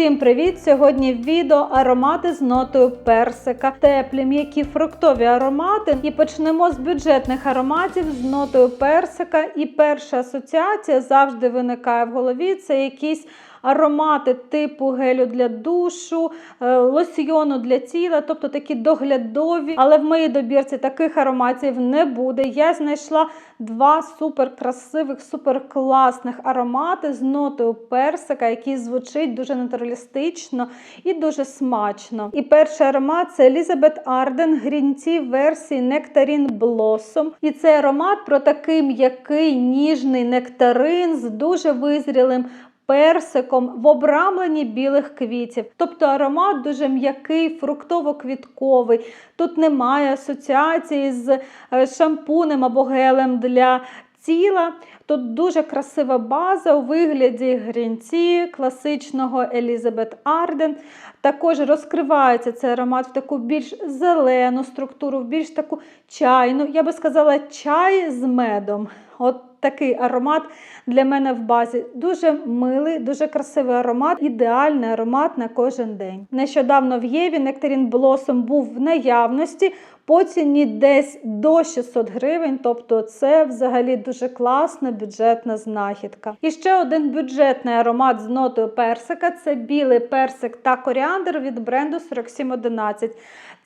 Всім привіт! Сьогодні відео аромати з нотою персика, теплі, м'які фруктові аромати. І почнемо з бюджетних ароматів з нотою персика. І перша асоціація завжди виникає в голові. Це якісь аромати типу гелю для душу, е, лосьйону для тіла, тобто такі доглядові. Але в моїй добірці таких ароматів не буде. Я знайшла два супер красивих, супер аромати з нотою персика, який звучить дуже натуралістично і дуже смачно. І перший аромат це Елізабет Арден Грінці версії Nectarine Blossom. І цей аромат про такий м'який ніжний нектарин з дуже визрілим персиком в обрамленні білих квітів. Тобто аромат дуже м'який, фруктово-квітковий. Тут немає асоціації з е, шампунем або гелем для тіла. Тут дуже красива база у вигляді грінці класичного Елізабет Арден. Також розкривається цей аромат в таку більш зелену структуру, в більш таку чайну. Я би сказала, чай з медом. От такий аромат для мене в базі. Дуже милий, дуже красивий аромат, ідеальний аромат на кожен день. Нещодавно в Єві Nectarine Blossom був в наявності. По ціні десь до 600 гривень, тобто це взагалі дуже класна бюджетна знахідка. І ще один бюджетний аромат з нотою персика це білий персик та коріандр від бренду 4711.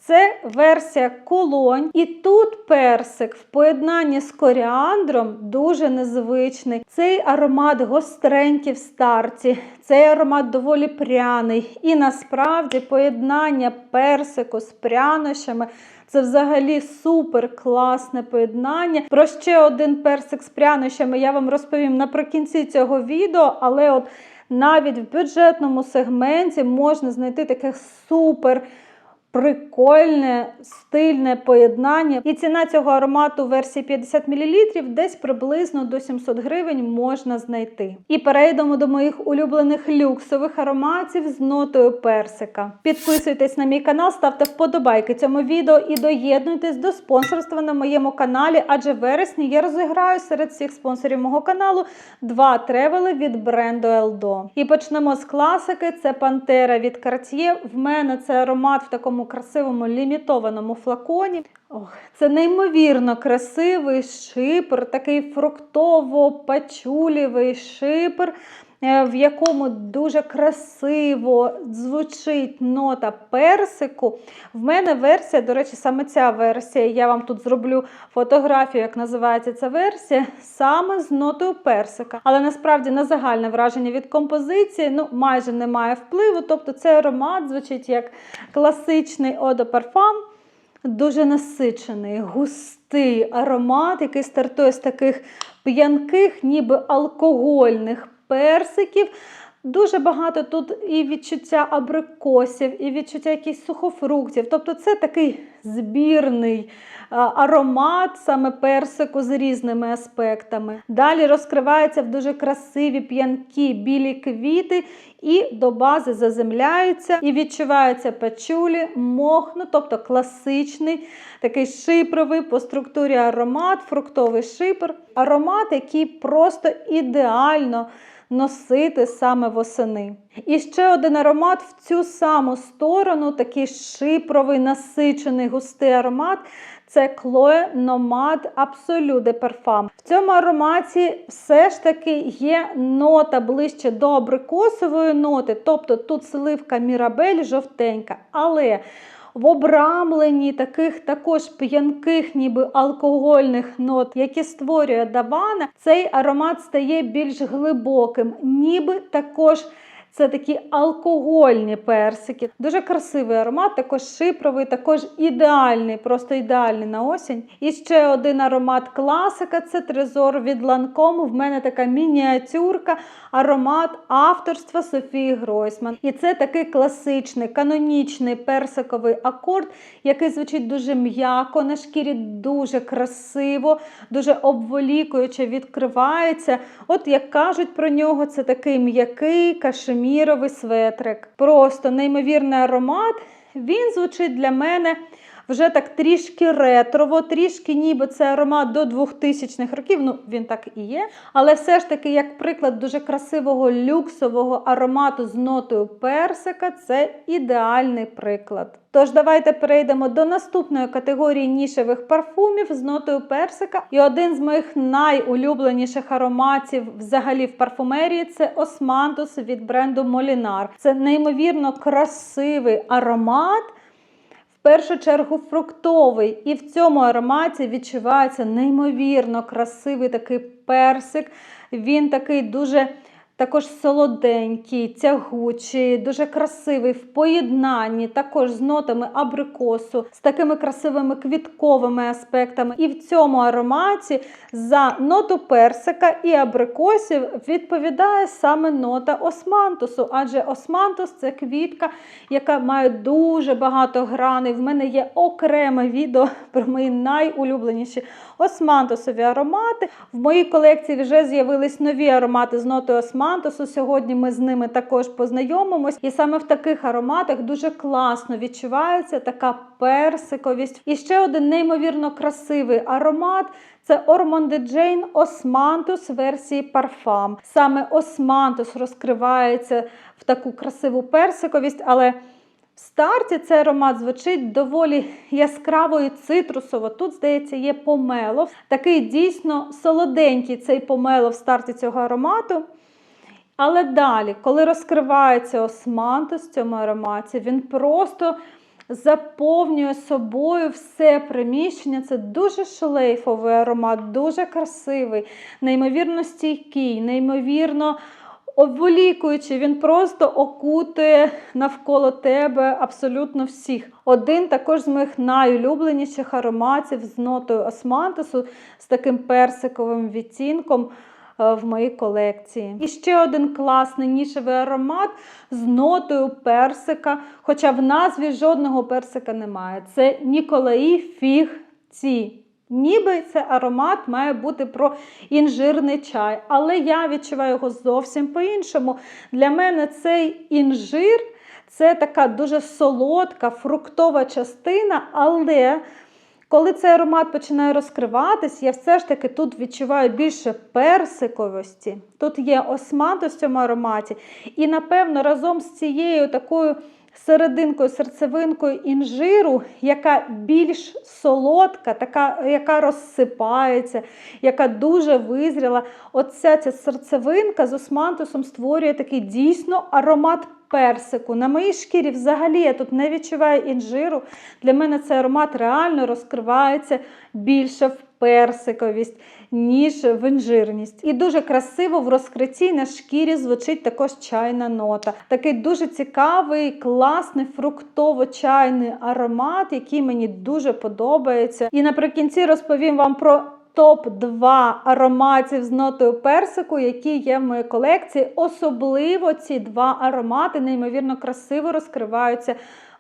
Це версія колонь. І тут персик в поєднанні з коріандром дуже незвичний. Цей аромат гостренький в старті, цей аромат доволі пряний. І насправді поєднання персику з прянощами. Це взагалі супер класне поєднання. Про ще один персик з прянощами я вам розповім наприкінці цього відео, але от навіть в бюджетному сегменті можна знайти таке супер прикольне, стильне поєднання. І ціна цього аромату в версії 50 мл десь приблизно до 700 гривень можна знайти. І перейдемо до моїх улюблених люксових ароматів з нотою персика. Підписуйтесь на мій канал, ставте вподобайки цьому відео і доєднуйтесь до спонсорства на моєму каналі, адже в вересні я розіграю серед всіх спонсорів мого каналу два тревели від бренду Eldo. І почнемо з класики. Це Пантера від Cartier. В мене це аромат в такому красивому лімітованому флаконі. Ох, Це неймовірно красивий шипр, такий фруктово-пачулівий шипр, в якому дуже красиво звучить нота персику. В мене версія, до речі, саме ця версія, я вам тут зроблю фотографію, як називається ця версія, саме з нотою персика. Але насправді на загальне враження від композиції ну, майже немає впливу. Тобто цей аромат звучить як класичний одопарфам. Дуже насичений, густий аромат, який стартує з таких п'янких, ніби алкогольних персиків. Дуже багато тут і відчуття абрикосів, і відчуття якихось сухофруктів. Тобто це такий збірний аромат саме персику з різними аспектами. Далі розкривається в дуже красиві п'янкі білі квіти, і до бази заземляються, і відчуваються пачулі, мохно, тобто класичний, такий шипровий по структурі аромат, фруктовий шипр. Аромат, який просто ідеально носити саме восени. І ще один аромат в цю саму сторону, такий шипровий, насичений, густий аромат. Це Chloe Nomad Absolute de Parfum. В цьому ароматі все ж таки є нота ближче до абрикосової ноти, тобто тут сливка Мірабель жовтенька. Але в обрамленні таких також п'янких, ніби алкогольних нот, які створює Давана, цей аромат стає більш глибоким, ніби також. Це такі алкогольні персики. Дуже красивий аромат, також шипровий, також ідеальний, просто ідеальний на осінь. І ще один аромат класика це трезор від Ланкому. В мене така мініатюрка, аромат авторства Софії Гройсман. І це такий класичний, канонічний персиковий акорд, який звучить дуже м'яко, на шкірі дуже красиво, дуже обволікуюче відкривається. От як кажуть про нього, це такий м'який кашемір кашеміровий светрик. Просто неймовірний аромат. Він звучить для мене вже так трішки ретрово, трішки ніби це аромат до 2000-х років. Ну, він так і є. Але все ж таки, як приклад дуже красивого люксового аромату з нотою персика, це ідеальний приклад. Тож давайте перейдемо до наступної категорії нішевих парфумів з нотою персика. І один з моїх найулюбленіших ароматів взагалі в парфумерії це Османтус від бренду Molinar. Це неймовірно красивий аромат. Першу чергу фруктовий, і в цьому ароматі відчувається неймовірно красивий такий персик. Він такий дуже також солоденький, тягучий, дуже красивий в поєднанні, також з нотами абрикосу, з такими красивими квітковими аспектами. І в цьому ароматі за ноту персика і абрикосів відповідає саме нота османтусу, адже османтус це квітка, яка має дуже багато граней. В мене є окреме відео про мої найулюбленіші османтусові аромати. В моїй колекції вже з'явились нові аромати з нотою османтусу. Сьогодні ми з ними також познайомимось. І саме в таких ароматах дуже класно відчувається така персиковість. І ще один неймовірно красивий аромат. Це Ормонде Джейн Османтус версії парфам. Саме Османтус розкривається в таку красиву персиковість, але в старті цей аромат звучить доволі яскраво і цитрусово. Тут, здається, є помело. Такий дійсно солоденький цей помело в старті цього аромату. Але далі, коли розкривається османтус в цьому ароматі, він просто заповнює собою все приміщення. Це дуже шлейфовий аромат, дуже красивий, неймовірно стійкий, неймовірно обволікуючи, він просто окутує навколо тебе абсолютно всіх. Один також з моїх найулюбленіших ароматів з нотою османтусу, з таким персиковим відтінком. Е, В моїй колекції. І ще один класний нішевий аромат з нотою персика, хоча в назві жодного персика немає. Це Ніколаї Фіг Ці. Ніби це аромат має бути про інжирний чай, але я відчуваю його зовсім по-іншому. Для мене цей інжир це така дуже солодка, фруктова частина, але коли цей аромат починає розкриватись, я все ж таки тут відчуваю більше персиковості. Тут є осма в цьому ароматі. І, напевно, разом з цією такою серединкою, серцевинкою інжиру, яка більш солодка, така, яка розсипається, яка дуже визріла. Оця ця серцевинка з османтусом створює такий дійсно аромат персику. На моїй шкірі взагалі я тут не відчуваю інжиру. Для мене цей аромат реально розкривається більше в персиковість, ніж в інжирність. І дуже красиво в розкритті на шкірі звучить також чайна нота. Такий дуже цікавий, класний фруктово-чайний аромат, який мені дуже подобається. І наприкінці розповім вам про. Топ-2 ароматів з нотою персику, які є в моїй колекції. Особливо ці два аромати неймовірно красиво розкриваються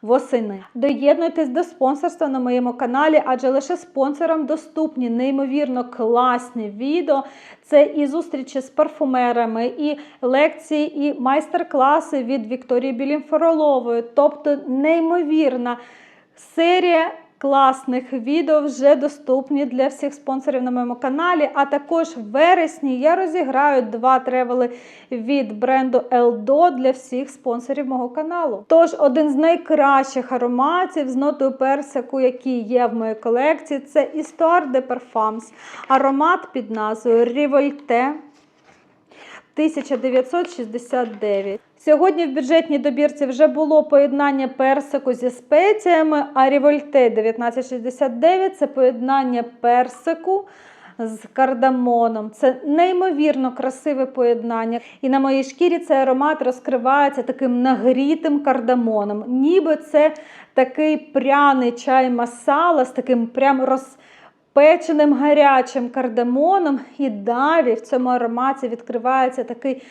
восени. Доєднуйтесь до спонсорства на моєму каналі, адже лише спонсорам доступні неймовірно класні відео. Це і зустрічі з парфумерами, і лекції, і майстер-класи від Вікторії Білімфоролової. Тобто неймовірна серія. Класних відео вже доступні для всіх спонсорів на моєму каналі. А також в вересні я розіграю два тревели від бренду Eldo для всіх спонсорів мого каналу. Тож, один з найкращих ароматів з нотою персику, який є в моїй колекції, це Histoire de Parfums. Аромат під назвою Rivolte 1969. Сьогодні в бюджетній добірці вже було поєднання персику зі спеціями, а Рівольте 1969 це поєднання персику з кардамоном. Це неймовірно красиве поєднання. І на моїй шкірі цей аромат розкривається таким нагрітим кардамоном. Ніби це такий пряний чай масала з таким прям роз печеним гарячим кардамоном, і далі в цьому ароматі відкривається такий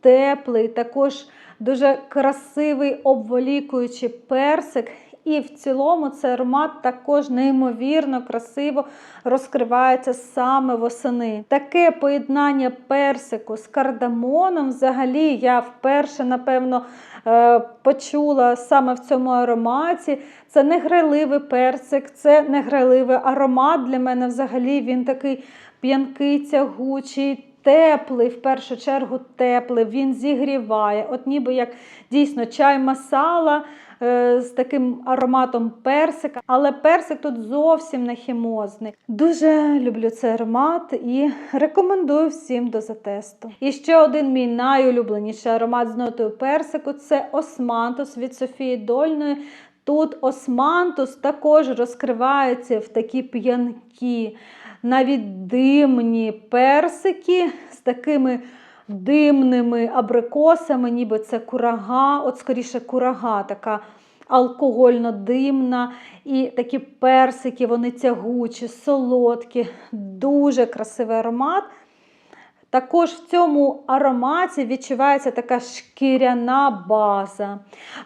теплий, також дуже красивий обволікуючий персик. І в цілому цей аромат також неймовірно красиво розкривається саме восени. Таке поєднання персику з кардамоном, взагалі, я вперше, напевно, е, почула саме в цьому ароматі. Це не грайливий персик, це не грайливий аромат. Для мене взагалі він такий п'янкий, тягучий. Теплий, в першу чергу теплий, він зігріває. От ніби як дійсно чай масала з таким ароматом персика, але персик тут зовсім не хімозний. Дуже люблю цей аромат і рекомендую всім до затесту. І ще один мій найулюбленіший аромат з нотою персику це Османтус від Софії Дольної. Тут османтус також розкривається в такі п'янкі, навіть димні персики з такими димними абрикосами, ніби це курага, от скоріше курага, така алкогольно-димна. І такі персики, вони тягучі, солодкі, дуже красивий аромат. Також в цьому ароматі відчувається така шкіряна база.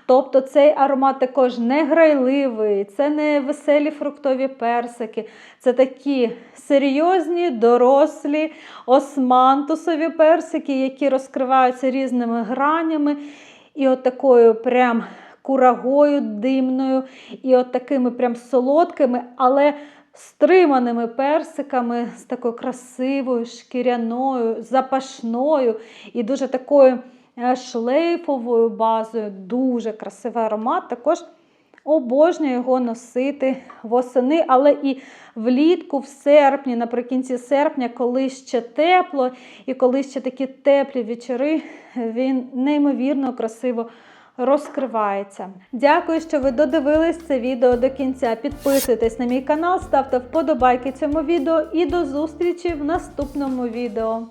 Тобто цей аромат також не грайливий, це не веселі фруктові персики, це такі серйозні, дорослі, османтусові персики, які розкриваються різними гранями. І от такою прям курагою димною, і от такими прям солодкими, але стриманими персиками з такою красивою, шкіряною, запашною і дуже такою е, шлейфовою базою. Дуже красивий аромат. Також обожнюю його носити восени, але і влітку, в серпні, наприкінці серпня, коли ще тепло і коли ще такі теплі вечори, він неймовірно красиво розкривається. Дякую, що ви додивились це відео до кінця. Підписуйтесь на мій канал, ставте вподобайки цьому відео і до зустрічі в наступному відео.